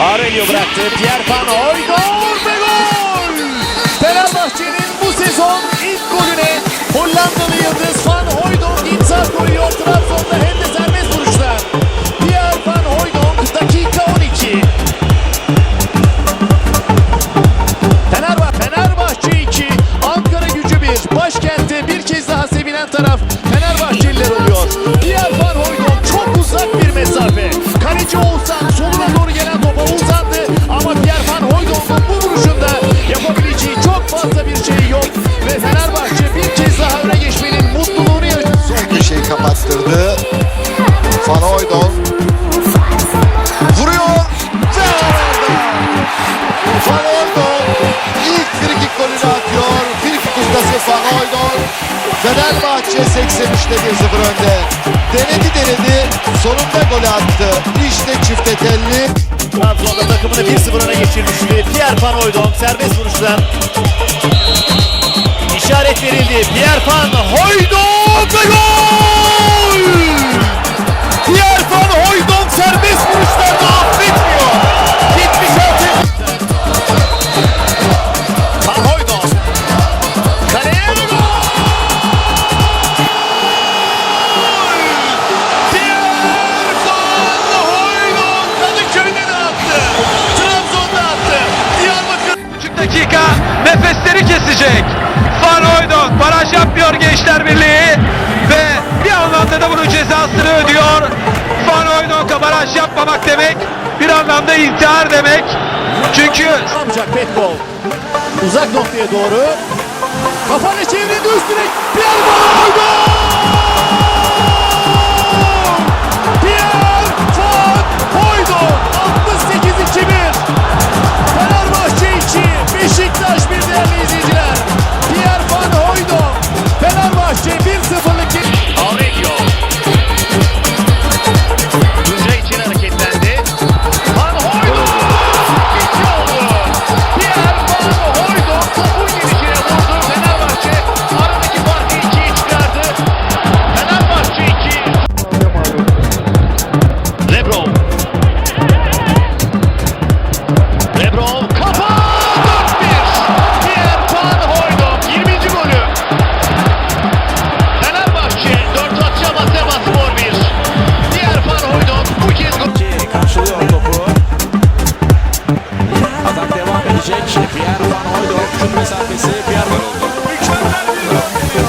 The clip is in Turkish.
Aurelio bıraktı. Pierre Van gol! Köşeyi kapattırdı. Van vuruyor. Ve ilk frikik golünü atıyor. Frikik ustası Van Hooydonk. Fenerbahçe 83'te 1-0 önde. Denedi denedi. Sonunda golü attı. İşte çifte telli. Trabzon'da takımını 1-0 öne geçirmişti. Pierre Van serbest vuruşlar. İşaret verildi. Pierre Van Hooydonk ve gol! Dakika nefesleri kesecek. Van Hooydonk baraj yapmıyor Gençler Birliği ve bir anlamda da bunun cezasını ödüyor. Van Hooydonk'a baraj yapmamak demek bir anlamda intihar demek. Çünkü yapacak Petbol. Uzak noktaya doğru. Kafanı çevirdi üst direk. gelecek. Pierre Van Hooydorf şut mesafesi Pierre Van Hooydorf mükemmel bir blok geliyor.